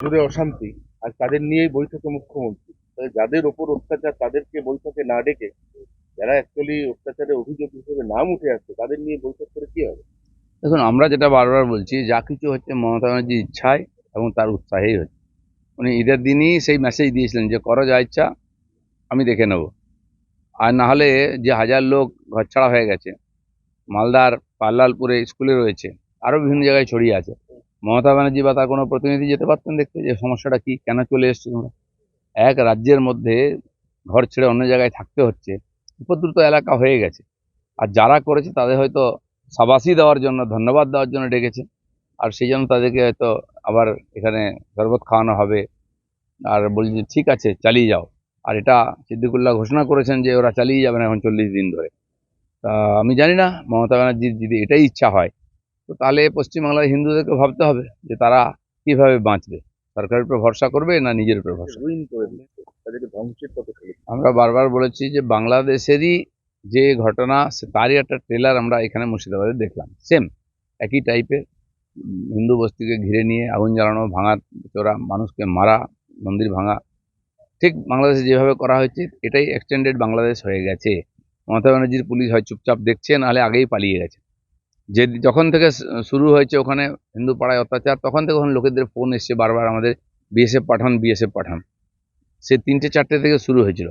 জুড়ে অশান্তি আর তাদের নিয়েই বৈঠকে মুখ্যমন্ত্রী। যাদের ওপর অত্যাচার তাদেরকে বৈঠকে না ডেকে যারা অ্যাকচুয়ালি অত্যাচারের অভিযোগ হিসেবে নাম উঠে আসছে, তাদের নিয়ে বৈঠক করে কি হবে? দেখুন, আমরা যেটা বারবার বলছি, যা কিছু হচ্ছে মমতা ব্যানার্জির ইচ্ছায় এবং তার উৎসাহেই হচ্ছে। উনি ঈদের দিনই সেই মেসেজ দিয়েছিলেন যে, করো যা ইচ্ছা, আমি দেখে নেব। আর না হলে যে হাজার লোক ঘরছাড়া হয়ে গেছে, মালদার পাল্লালপুরে স্কুলে রয়েছে আরও বিভিন্ন জায়গায় ছড়িয়ে আছে। মমতা ব্যানার্জি বা তার কোনো প্রতিনিধি যেতে পারতেন দেখতে? যে সমস্যাটা কি? কেন চলে এসছে তোমরা? এক রাজ্যের মধ্যে ঘর ছেড়ে অন্য জায়গায় থাকতে হচ্ছে, উপদ্রুত এলাকা হয়ে গেছে। আর যারা করেছে তাদের হয়তো সাবাসি দেওয়ার জন্য, ধন্যবাদ দেওয়ার জন্য ডেকেছে। আর সেই জন্য তাদেরকে হয়তো আবার এখানে শরবত খাওয়ানো হবে। আর বলছি যে, ঠিক আছে, চালিয়ে যাও। আর এটা সিদ্দিকুল্লাহ ঘোষণা করেছেন যে, ওরা চালিয়ে যাবেন এখন চল্লিশ দিন ধরে। তা আমি জানি না, মমতা ব্যানার্জির যদি এটাই ইচ্ছা হয় তো তাহলে পশ্চিমবাংলার হিন্দুদেরকে ভাবতে হবে যে তারা কীভাবে বাঁচবে। সরকারের উপর ভরসা করবে না নিজের উপর ভরসা। আমরা বারবার বলেছি যে বাংলাদেশেরই যে ঘটনা তারই একটা ট্রেলার আমরা এখানে মুর্শিদাবাদে দেখলাম। সেম একই টাইপের হিন্দু বস্তিকে ঘিরে নিয়ে আগুন জ্বালানো ভাঙা চোরা মানুষকে মারা মন্দির ভাঙা। ঠিক বাংলাদেশে যেভাবে করা হয়েছে এটাই এক্সটেন্ডেড বাংলাদেশ হয়ে গেছে। মমতা ব্যানার্জির পুলিশ হয় চুপচাপ দেখছে নাহলে আগেই পালিয়ে গেছে। যে যখন থেকে শুরু হয়েছে ওখানে হিন্দু পাড়ায় অত্যাচার, তখন থেকে ওখানে লোকেদের ফোন এসছে বারবার আমাদের বিএসএফ পাঠান বিএসএফ পাঠান। সে তিনটে, চারটে থেকে শুরু হয়েছিল।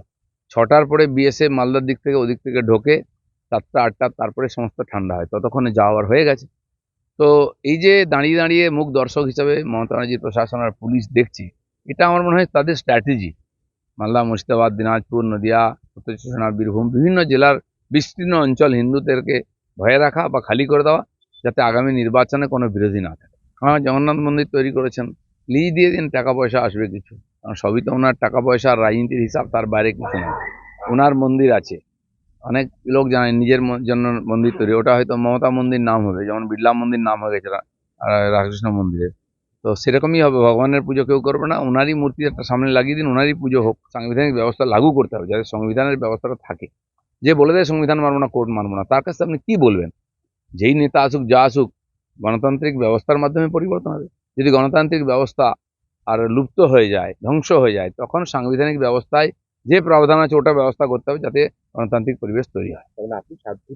ছটার পরে বিএসএফ মালদার দিক থেকে ওদিক থেকে ঢোকে, সাতটা, আটটা, তারপরে সমস্ত ঠান্ডা হয়। ততক্ষণে যাওয়ার হয়ে গেছে। তো এই যে দাঁড়িয়ে দাঁড়িয়ে মুখ দর্শক হিসাবে মমতা ব্যানার্জির প্রশাসন আর পুলিশ দেখছি, এটা আমার মনে হয় তাদের স্ট্র্যাটেজি মালদা, মুর্শিদাবাদ, দিনাজপুর, নদিয়া, উত্তর চব্বিশ বীরভূম, বিভিন্ন জেলার বিস্তীর্ণ অঞ্চল হিন্দুদেরকে ভয়ে রাখা বা খালি করে দেওয়া যাতে আগামী নির্বাচনে কোনো বিরোধী না থাকে। হ্যাঁ জগন্নাথ মন্দির তৈরি করেছেন লিজ দিয়ে দিন, টাকা পয়সা আসবে কিছু। কারণ সবই তো ওনার টাকা পয়সা আর রাজনীতির হিসাব, তার বাইরে কিছু নয় ওনার মন্দির আছে। অনেক লোক জানে নিজের জন্য মন্দির তৈরি। ওটা হয়তো মমতা মন্দির নাম হবে, যেমন বিড়লা মন্দির নাম হয়ে গেছে রাধাকৃষ্ণ মন্দিরের। তো সেরকমই হবে, ভগবানের পুজো কেউ করবে না। ওনারই মূর্তি একটা সামনে লাগিয়ে দিন, ওনারই পুজো হোক। সাংবিধানিক ব্যবস্থা লাগু করতে হবে, যাতে সংবিধানের ব্যবস্থাটা থাকে। যে বলে দেয় সংবিধান মানবো না কোর্ট মানবো না তার কাছে আপনি কি বলবেন? যেই নেতা আসুক যা আসুক গণতান্ত্রিক ব্যবস্থার মাধ্যমে পরিবর্তন হবে। যদি গণতান্ত্রিক ব্যবস্থা আর লুপ্ত হয়ে যায় ধ্বংস হয়ে যায় তখন সাংবিধানিক ব্যবস্থায় যে প্রাবধান আছে ওটা ব্যবস্থা করতে হবে যাতে গণতান্ত্রিক পরিবেশ তৈরি হয়। তাহলে আপনি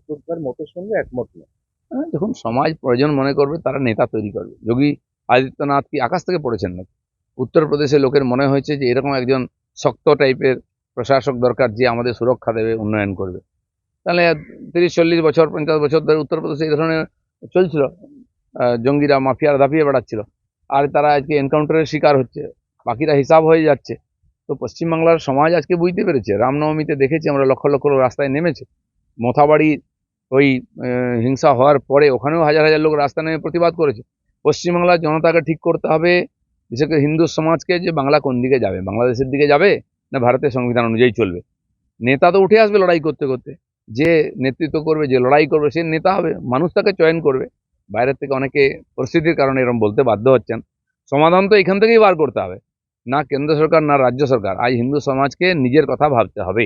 সরকার মতের সঙ্গে একমত না হ্যাঁ, দেখুন সমাজ প্রয়োজন মনে করবে তারা নেতা তৈরি করবে। যোগী আদিত্যনাথ কি আকাশ থেকে পড়েছেন নাকি? উত্তরপ্রদেশের লোকের মনে হয়েছে যে এরকম একজন শক্ত টাইপের প্রশাসক দরকার, যে আমাদের সুরক্ষা দেবে, উন্নয়ন করবে। তাহলে তিরিশ, চল্লিশ বছর, পঞ্চাশ বছর ধরে উত্তরপ্রদেশে এই ধরনের চলছিল। জঙ্গিরা, মাফিয়ারা দাপিয়ে বেড়াচ্ছিল। আর তারা আজকে এনকাউন্টারের শিকার হচ্ছে। বাকিরা হিসাব হয়ে যাচ্ছে। তো পশ্চিমবাংলার সমাজ আজকে বুঝতে পেরেছে। রামনবমীতে দেখেছি আমরা লক্ষ লক্ষ লোক রাস্তায় নেমেছে। মথাবাড়ি ওই হিংসা হওয়ার পরে ওখানেও হাজার হাজার লোক রাস্তা নেমে প্রতিবাদ করেছে। পশ্চিমবাংলার জনতাকে ঠিক করতে হবে। বিশেষ করে হিন্দু সমাজকে যে বাংলা কোন দিকে যাবে? বাংলাদেশের দিকে যাবে? না ভারতের সংবিধান অনুযায়ী চলবে। নেতা তো উঠে আসবে লড়াই করতে করতে। যে নেতৃত্ব করবে, যে লড়াই করবে, সে নেতা হবে। মানুষ তাকে চয়ন করবে। বাইরের থেকে অনেকে পরিস্থিতির কারণে এরকম বলতে বাধ্য হচ্ছেন। সমাধান তো এখান থেকেই বার করতে হবে। না কেন্দ্র সরকার, না রাজ্য সরকার। আজ হিন্দু সমাজকে নিজের কথা ভাবতে হবে।